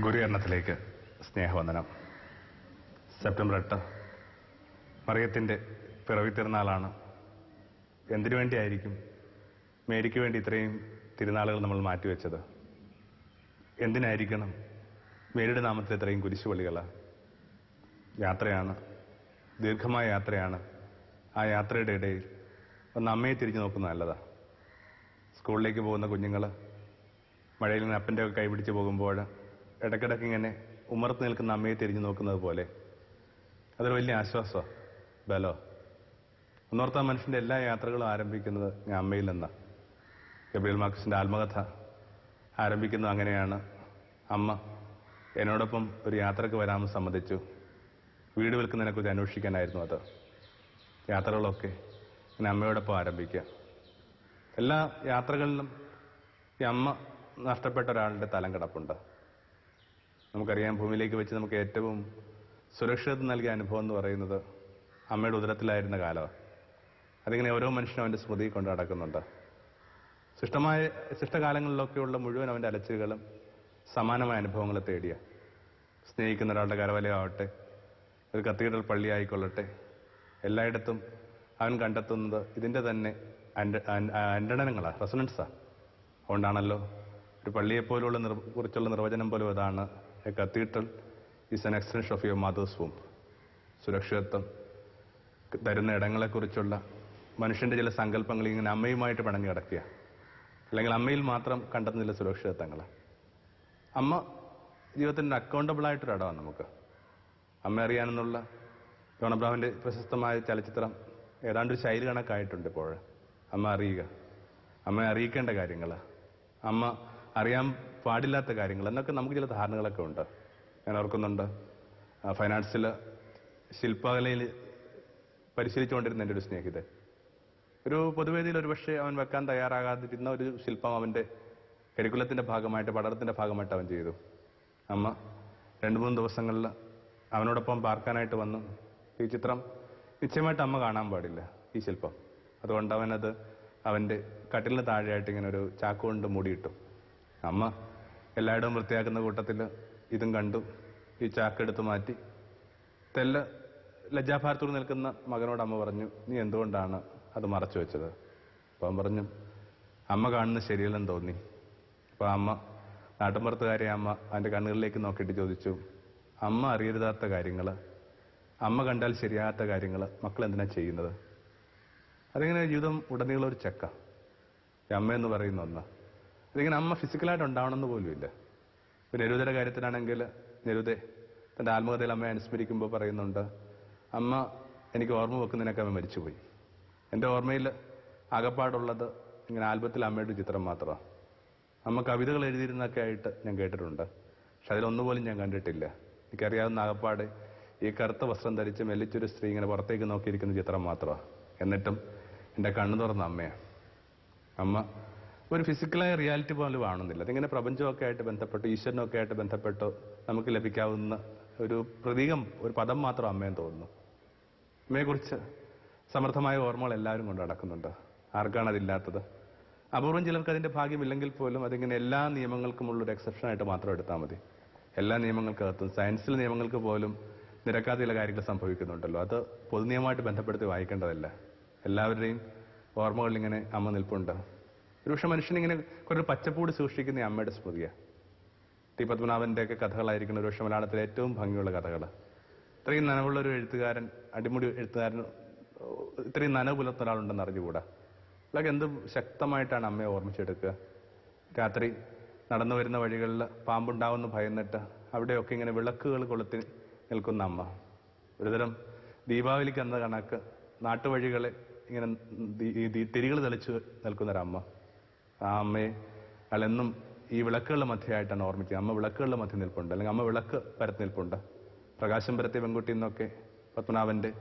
ഗുരുകരണത്തിലേക്ക് സ്നേഹവന്ദനം. സെപ്റ്റംബർ എട്ട്. മറിയത്തിന്റെ പിറവി തിരുനാളാണ്. എന്തിനു വേണ്ടിയായിരിക്കും മേരിക്ക് വേണ്ടി ഇത്രയും തിരുനാളുകൾ നമ്മൾ മാറ്റിവെച്ചത്? എന്തിനായിരിക്കണം മേരിയുടെ നാമത്തിൽ ഇത്രയും കുരിശുപള്ളികൾ യാത്രയാണ്. ദീർഘമായ യാത്രയാണ്. ആ യാത്രയുടെ ഇടയിൽ ഒന്ന് അമ്മയെ തിരിഞ്ഞു നോക്കുന്നത് നല്ലതാ. സ്കൂളിലേക്ക് പോകുന്ന കുഞ്ഞുങ്ങൾ മഴയിൽ നിന്ന് അപ്പന്റെ ഒക്കെ കൈപിടിച്ച് പോകുമ്പോൾ ഇടയ്ക്കിടയ്ക്ക് ഇങ്ങനെ ഉമർത്ത് നിൽക്കുന്ന അമ്മയെ തിരിഞ്ഞു നോക്കുന്നത് പോലെ. അതൊരു വലിയ ആശ്വാസമാണ് ബലോ ഒന്നോർത്താ മനുഷ്യന്റെ എല്ലാ യാത്രകളും ആരംഭിക്കുന്നത് ഞാൻ അമ്മയിൽ നിന്നാണ് ഗബ്രിയൽ മാർക്സിന്റെ ആത്മകഥ ആരംഭിക്കുന്നത് അങ്ങനെയാണ്. അമ്മ എന്നോടൊപ്പം ഒരു യാത്രയ്ക്ക് വരാമെന്ന് സമ്മതിച്ചു. വീട് വിൽക്കുന്നതിനെക്കുറിച്ച് അന്വേഷിക്കാനായിരുന്നു അത്. യാത്രകളൊക്കെ ഞാൻ അമ്മയോടൊപ്പം ആരംഭിക്കുക എല്ലാ യാത്രകളിലും ഈ അമ്മ നഷ്ടപ്പെട്ട ഒരാളുടെ തലം കിടപ്പുണ്ട്. നമുക്കറിയാം ഭൂമിയിലേക്ക് വെച്ച് നമുക്ക് ഏറ്റവും സുരക്ഷിതത്വം നൽകിയ അനുഭവം എന്ന് പറയുന്നത് അമ്മയുടെ ഉദരത്തിലായിരുന്ന കാലമാണ്. അതിങ്ങനെ ഓരോ മനുഷ്യനും അവന്റെ സ്മൃതി കൊണ്ട് നടക്കുന്നുണ്ട്. ശിഷ്ടമായ ശിഷ്ടകാലങ്ങളിലൊക്കെയുള്ള മുഴുവൻ അവന്റെ അലച്ചിലുകളും സമാനമായ അനുഭവങ്ങളെ തേടിയ. സ്നേഹിക്കുന്ന ഒരാളുടെ കരവലയാവട്ടെ ഒരു കത്തീഡ്രൽ പള്ളി ആയിക്കൊള്ളട്ടെ എല്ലായിടത്തും അവൻ കണ്ടെത്തുന്നത് ഇതിന്റെ തന്നെ അന്റണനങ്ങളാണ് റെസണൻസാണ് അതുകൊണ്ടാണല്ലോ ഒരു പള്ളിയെപ്പോലുള്ള നിർ കുറിച്ചുള്ള നിർവചനം പോലും അതാണ് a cathedral is an extension of your mother's womb സുരക്ഷിതത്വം തരുന്ന ഇടങ്ങളെക്കുറിച്ചുള്ള മനുഷ്യന്റെ ചില സങ്കല്പങ്ങൾ ഇങ്ങനെ അമ്മയുമായിട്ട് പിണഞ്ഞു കിടക്കുക അല്ലെങ്കിൽ അമ്മയിൽ മാത്രം കണ്ടെത്തുന്ന ചില സുരക്ഷിതത്വങ്ങൾ അമ്മ ജീവിതത്തിന്റെ അക്കൗണ്ടബിൾ ആയിട്ടൊരു ഇടമാണ് നമുക്ക്. അമ്മ അറിയാനെന്നുള്ള ജോൺ അബ്രാമിന്റെ പ്രശസ്തമായ ചലച്ചിത്രം ഏതാണ്ട് ഒരു ശൈലി കണക്കായിട്ടുണ്ട് ഇപ്പോൾ. അമ്മ അറിയുക. അമ്മയെ അറിയിക്കേണ്ട കാര്യങ്ങൾ അമ്മ അറിയാൻ പാടില്ലാത്ത കാര്യങ്ങൾ. എന്നൊക്കെ നമുക്ക് ചില ധാരണകളൊക്കെ ഉണ്ട്. ഞാൻ ഓർക്കുന്നുണ്ട്. ഫൈനാൻസിൽ ശില്പകലയിൽ പരിശീലിച്ചുകൊണ്ടിരുന്ന എന്റെ ഒരു സ്നേഹിതൻ. ഒരു പൊതുവേദിയിൽ ഒരുപക്ഷെ അവൻ വെക്കാൻ തയ്യാറാകാതിരുന്ന ഒരു ശില്പം അവന്റെ കരിക്കുലത്തിന്റെ ഭാഗമായിട്ട് പഠനത്തിന്റെ ഭാഗമായിട്ട് അവൻ ചെയ്തു. അമ്മ രണ്ട് മൂന്ന് ദിവസങ്ങളിൽ അവനോടൊപ്പം പാർക്കാനായിട്ട് വന്നു. ഈ ചിത്രം നിശ്ചയമായിട്ട് അമ്മ കാണാൻ പാടില്ല ഈ ശില്പം. അതുകൊണ്ട് അവനത് അവന്റെ കട്ടിലിന് താഴെയായിട്ട് ഇങ്ങനെ ഒരു ചാക്കുകൊണ്ട് മൂടിയിട്ടു. അമ്മ എല്ലായിടവും വൃത്തിയാക്കുന്ന കൂട്ടത്തിൽ ഇതും കണ്ടു. ഈ ചാക്കെടുത്ത് മാറ്റി. തെല്ല ലജ്ജാഭാരത്തോട് നിൽക്കുന്ന മകനോട് അമ്മ പറഞ്ഞു നീ എന്തുകൊണ്ടാണ് അത് മറച്ചു വെച്ചത്? അപ്പം പറഞ്ഞു അമ്മ കാണുന്നത് ശരിയല്ലെന്ന് തോന്നി. അപ്പോൾ അമ്മ നാട്ടിൻപുറത്തുകാരെ അമ്മ അതിന്റെ കണ്ണുകളിലേക്ക് നോക്കിയിട്ട് ചോദിച്ചു അമ്മ അറിയരുതാത്ത കാര്യങ്ങൾ അമ്മ കണ്ടാൽ ശരിയാകാത്ത കാര്യങ്ങൾ മക്കൾ എന്തിനാ ചെയ്യുന്നത്? അതിങ്ങനെ ജീവിതം ഉടനീളം ഒരു ചെക്ക. അമ്മയെന്ന് പറയുന്ന ഒന്ന്. അതിങ്ങനെ അമ്മ ഫിസിക്കലായിട്ട് ഉണ്ടാവണമെന്ന് പോലും ഇല്ല. ഇപ്പൊ നെരുതയുടെ കാര്യത്തിലാണെങ്കിൽ നെരുതെ തന്റെ ആത്മകഥയിൽ അമ്മയെ അനുസ്മരിക്കുമ്പോൾ പറയുന്നുണ്ട് അമ്മ എനിക്ക് ഓർമ്മ വെക്കുന്നതിനൊക്കെ അമ്മ മരിച്ചുപോയി. എന്റെ ഓർമ്മയിൽ അകപ്പാടുള്ളത് ഇങ്ങനെ ആൽബത്തിൽ അമ്മയുടെ ചിത്രം മാത്രമാണ്. അമ്മ കവിതകൾ എഴുതിയിരുന്നൊക്കെ ആയിട്ട് ഞാൻ കേട്ടിട്ടുണ്ട്. പക്ഷെ അതിലൊന്നുപോലും ഞാൻ കണ്ടിട്ടില്ല. എനിക്കറിയാവുന്ന ആകപ്പാട് ഈ കറുത്ത വസ്ത്രം ധരിച്ച് മെല്ലിച്ചൊരു സ്ത്രീ ഇങ്ങനെ പുറത്തേക്ക് നോക്കിയിരിക്കുന്ന ചിത്രം മാത്രമാണ്. എന്നിട്ടും എന്റെ കണ്ണു തുറന്ന അമ്മയാണ്. അമ്മ ഒരു ഫിസിക്കലായ റിയാലിറ്റി പോലും കാണുന്നില്ല. അതിങ്ങനെ പ്രപഞ്ചമൊക്കെ ആയിട്ട് ബന്ധപ്പെട്ട് ഈശ്വരനൊക്കെ ആയിട്ട് ബന്ധപ്പെട്ട് നമുക്ക് ലഭിക്കാവുന്ന ഒരു പ്രതീകം ഒരു പദം മാത്രം അമ്മയെന്ന് തോന്നുന്നു. അമ്മയെക്കുറിച്ച് സമർത്ഥമായ ഓർമ്മകൾ എല്ലാവരും കൊണ്ട് നടക്കുന്നുണ്ട്. ആർക്കാണ് അതില്ലാത്തത്? അപൂർവം ചിലർക്ക് അതിന്റെ ഭാഗ്യമില്ലെങ്കിൽ പോലും അതിങ്ങനെ എല്ലാ നിയമങ്ങൾക്കുമുള്ള ഒരു എക്സെപ്ഷൻ ആയിട്ട് മാത്രം എടുത്താൽ മതി. എല്ലാ നിയമങ്ങൾക്കകത്തും സയൻസിലെ നിയമങ്ങൾക്ക് പോലും നിരക്കാത്ത ചില കാര്യങ്ങൾ സംഭവിക്കുന്നുണ്ടല്ലോ. അത് പൊതുനിയമമായിട്ട് ബന്ധപ്പെടുത്തി വായിക്കേണ്ടതല്ല? എല്ലാവരുടെയും ഓർമ്മകളിൽ ഇങ്ങനെ അമ്മ നിൽപ്പുണ്ട്. ഒരുപക്ഷെ മനുഷ്യനിങ്ങനെ കുറേ പച്ചപ്പൂട് സൂക്ഷിക്കുന്ന അമ്മയുടെ സ്മൃതിയാണ് ടി. പത്മനാഭന്റെ ഒക്കെ കഥകളായിരിക്കണം ഒരുപക്ഷെ മലയാളത്തിലെ ഏറ്റവും ഭംഗിയുള്ള കഥകൾ ഇത്രയും നനവുള്ള ഒരു എഴുത്തുകാരൻ അടിമുടി എഴുത്തുകാരൻ ഇത്രയും നനവ് പുലർത്തുന്ന ഒരാളുണ്ടെന്ന് അറിഞ്ഞുകൂടാ? അല്ലെങ്കിൽ എന്ത് ശക്തമായിട്ടാണ് അമ്മയെ ഓർമ്മിച്ചെടുക്കുക? രാത്രി നടന്നു വരുന്ന വഴികളിൽ പാമ്പുണ്ടാവുമെന്ന് ഭയന്നിട്ട് അവിടെയൊക്കെ ഇങ്ങനെ വിളക്കുകൾ കൊളുത്തി നിൽക്കുന്ന അമ്മ. ഒരുതരം ദീപാവലിക്ക് എന്ന കണക്ക് നാട്ടുവഴികളെ ഇങ്ങനെ തിരികൾ തെളിച്ച് നിൽക്കുന്ന ഒരമ്മ. ആ അമ്മയെ ഈ വിളക്കുകളുടെ മധ്യയായിട്ടാണ് ഓർമ്മിക്കുക. അമ്മ വിളക്കുകളുടെ മധ്യ നിൽപ്പുണ്ട്. അല്ലെങ്കിൽ അമ്മ വിളക്ക് പരത്തി നിൽപ്പുണ്ട്. പ്രകാശം പരത്തിയ പെൺകുട്ടി എന്നൊക്കെ പത്മനാഭന്റെ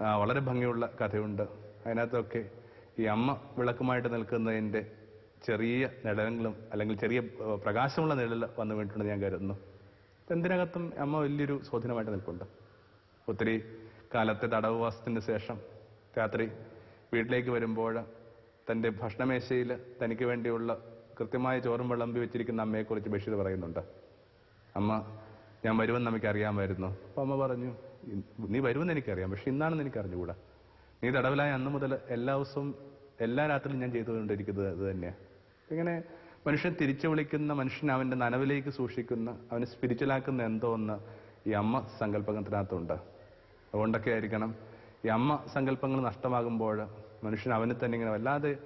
വളരെ ഭംഗിയുള്ള കഥയുണ്ട്. അതിനകത്തൊക്കെ ഈ അമ്മ വിളക്കുമായിട്ട് നിൽക്കുന്നതിന്റെ ചെറിയ നിഴലങ്ങളും അല്ലെങ്കിൽ ചെറിയ പ്രകാശമുള്ള നിഴൽ വന്നു വീണിട്ടുണ്ടെന്ന് ഞാൻ കരുതുന്നു. എന്തിനകത്തും അമ്മ വലിയൊരു സ്വാധീനമായിട്ട് നിൽപ്പുണ്ട്. ഒത്തിരി കാലത്തെ തടവുവാസത്തിന് ശേഷം രാത്രി വീട്ടിലേക്ക് വരുമ്പോൾ തന്റെ ഭക്ഷണമേശയിൽ തനിക്ക് വേണ്ടിയുള്ള കൃത്യമായ ചോറും വിളമ്പി വെച്ചിരിക്കുന്ന അമ്മയെക്കുറിച്ച് ബഷീർ പറയുന്നുണ്ട്. അമ്മ ഞാൻ വരുമെന്ന് നമുക്ക് അറിയാമായിരുന്നു. അപ്പൊ അമ്മ പറഞ്ഞു നീ വരുമെന്ന് എനിക്കറിയാം പക്ഷെ ഇന്നാണെന്ന് എനിക്ക് അറിഞ്ഞുകൂടാ നീ തടവിലായ അന്ന് മുതൽ എല്ലാ ദിവസവും എല്ലാ രാത്രിയും ഞാൻ ചെയ്തുകൊണ്ടിരിക്കുന്നത് അത് തന്നെയാണ് ഇങ്ങനെ മനുഷ്യൻ തിരിച്ചു വിളിക്കുന്ന മനുഷ്യൻ അവന്റെ നനവിലേക്ക് സൂക്ഷിക്കുന്ന അവനെ സ്പിരിച്വലാക്കുന്ന എന്തോ ഒന്ന് ഈ അമ്മ സങ്കല്പത്തിനകത്തുണ്ട് അതുകൊണ്ടൊക്കെ ആയിരിക്കണം ഈ അമ്മ സങ്കല്പങ്ങൾ നഷ്ടമാകുമ്പോൾ മനുഷ്യൻ അവനെ തന്നെ ഇങ്ങനെ വല്ലാതെ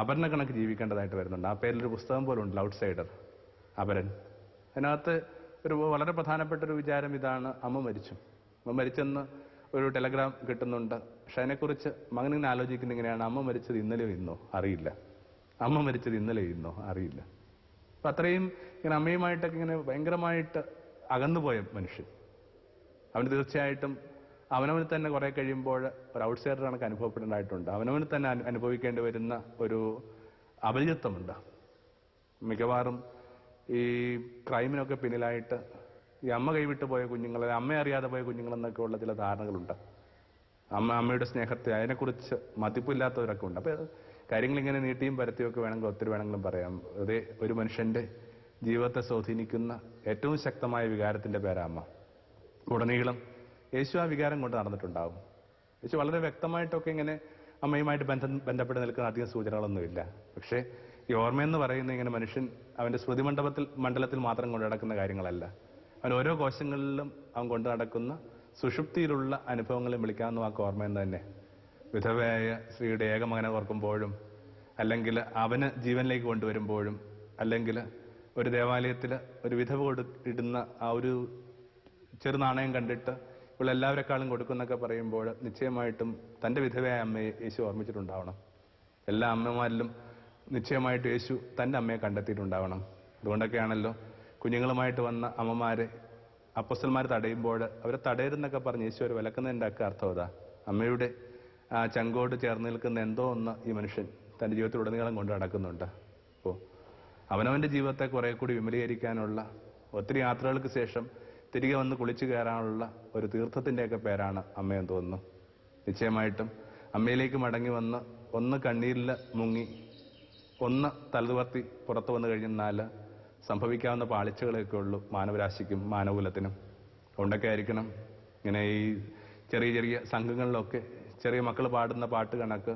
അപരണ കണക്ക് ജീവിക്കേണ്ടതായിട്ട് വരുന്നുണ്ട്. ആ പേരിലൊരു പുസ്തകം പോലും ഉണ്ട് ഔട്ട് സൈഡർ അപരൻ. അതിനകത്ത് ഒരു വളരെ പ്രധാനപ്പെട്ട ഒരു വിചാരം ഇതാണ് അമ്മ മരിച്ചു. അമ്മ മരിച്ചെന്ന് ഒരു ടെലഗ്രാം കിട്ടുന്നുണ്ട്. പക്ഷെ അതിനെക്കുറിച്ച് മകനിങ്ങനെ ആലോചിക്കുന്ന ഇങ്ങനെയാണ് അമ്മ മരിച്ചത് ഇന്നലെയോ ഇന്നോ? അറിയില്ല. അമ്മ മരിച്ചത് ഇന്നലെയോ ഇന്നോ? അറിയില്ല. അപ്പൊ അത്രയും ഇങ്ങനെ അമ്മയുമായിട്ടൊക്കെ ഇങ്ങനെ ഭയങ്കരമായിട്ട് അകന്നുപോയ മനുഷ്യൻ. അവന് തീർച്ചയായിട്ടും അവനവന് തന്നെ കുറെ കഴിയുമ്പോൾ ഒരു ഔട്ട്സൈഡർ കണക്ക് അനുഭവപ്പെടേണ്ടതായിട്ടുണ്ട്. അവനവന് തന്നെ അനു- അനുഭവിക്കേണ്ടി വരുന്ന ഒരു അപര്യത്വമുണ്ട് മിക്കവാറും ഈ ക്രൈമിനൊക്കെ പിന്നിലായിട്ട് ഈ അമ്മ കൈവിട്ട് പോയ കുഞ്ഞുങ്ങൾ അമ്മ അറിയാതെ പോയ കുഞ്ഞുങ്ങളെന്നൊക്കെ ഉള്ള ചില ധാരണകളുണ്ട്. അമ്മ അമ്മയുടെ സ്നേഹത്തെ അതിനെക്കുറിച്ച് മതിപ്പില്ലാത്തവരൊക്കെ ഉണ്ട്. അപ്പൊ കാര്യങ്ങൾ ഇങ്ങനെ നീട്ടിയും പരത്തിയും ഒക്കെ വേണമെങ്കിൽ ഒത്തിരി വേണമെങ്കിലും പറയാം. അതേ ഒരു മനുഷ്യന്റെ ജീവിതത്തെ സ്വാധീനിക്കുന്ന ഏറ്റവും ശക്തമായ വികാരത്തിന്റെ പേരാ അമ്മ. ഉടനീളം യേശു ആ വികാരം കൊണ്ട് നടന്നിട്ടുണ്ടാവും. യേശു വളരെ വ്യക്തമായിട്ടൊക്കെ ഇങ്ങനെ അമ്മയുമായിട്ട് ബന്ധം ബന്ധപ്പെട്ട് നിൽക്കുന്ന അധികം സൂചനകളൊന്നുമില്ല. പക്ഷേ ഈ ഓർമ്മയെന്ന് പറയുന്ന ഇങ്ങനെ മനുഷ്യൻ അവന്റെ സ്മൃതി മണ്ഡപത്തിൽ മണ്ഡലത്തിൽ മാത്രം കൊണ്ടു നടക്കുന്ന കാര്യങ്ങളല്ല. അവൻ ഓരോ കോശങ്ങളിലും അവൻ കൊണ്ടു നടക്കുന്ന സുഷുപ്തിയിലുള്ള അനുഭവങ്ങളെ വിളിക്കാവുന്ന വാക്ക് ഓർമ്മയെന്ന് തന്നെ. വിധവയായ സ്ത്രീയുടെ ഏകമകനെ ഓർക്കുമ്പോഴും അല്ലെങ്കിൽ അവന് ജീവനിലേക്ക് കൊണ്ടുവരുമ്പോഴും അല്ലെങ്കിൽ ഒരു ദേവാലയത്തിൽ ഒരു വിധവ കൊടു ഇടുന്ന ആ ഒരു ചെറു നാണയം കണ്ടിട്ട് ഇപ്പോൾ എല്ലാവരെക്കാളും കൊടുക്കുന്നൊക്കെ പറയുമ്പോൾ നിശ്ചയമായിട്ടും തന്റെ വിധവയായ അമ്മയെ യേശു ഓർമ്മിച്ചിട്ടുണ്ടാവണം. എല്ലാ അമ്മമാരിലും നിശ്ചയമായിട്ട് യേശു തന്റെ അമ്മയെ കണ്ടെത്തിയിട്ടുണ്ടാവണം. അതുകൊണ്ടൊക്കെയാണല്ലോ കുഞ്ഞുങ്ങളുമായിട്ട് വന്ന അമ്മമാരെ അപ്പസ്തന്മാർ തടയുമ്പോൾ അവരെ തടയരുന്നൊക്കെ പറഞ്ഞ് യേശു അവർ വിലക്കുന്നതിന്റെ ഒക്കെ അർത്ഥം അമ്മയുടെ ആ ചങ്കോട് ചേർന്ന് നിൽക്കുന്ന എന്തോ ഒന്ന് ഈ മനുഷ്യൻ തന്റെ ജീവിതത്തിലുടനീളം കൊണ്ട് നടക്കുന്നുണ്ട്. അപ്പോൾ അവനവന്റെ ജീവിതത്തെ കുറെ കൂടി വിമലീകരിക്കാനുള്ള ഒത്തിരി യാത്രകൾക്ക് ശേഷം തിരികെ വന്ന് കുളിച്ചു കയറാനുള്ള ഒരു തീർത്ഥത്തിന്റെയൊക്കെ പേരാണ് അമ്മയെന്ന് തോന്നുന്നു. നിശ്ചയമായിട്ടും അമ്മയിലേക്ക് മടങ്ങി വന്ന് ഒന്ന് കണ്ണീരിൽ മുങ്ങി ഒന്ന് തലതുവർത്തി പുറത്തു വന്നു കഴിഞ്ഞാൽ സംഭവിക്കാവുന്ന പാളിച്ചകളൊക്കെ ഉള്ളൂ മാനവരാശിക്കും മാനകുലത്തിനും അതുകൊണ്ടൊക്കെ ആയിരിക്കണം ഇങ്ങനെ ഈ ചെറിയ ചെറിയ സംഘങ്ങളിലൊക്കെ ചെറിയ മക്കൾ പാടുന്ന പാട്ട് കണക്ക്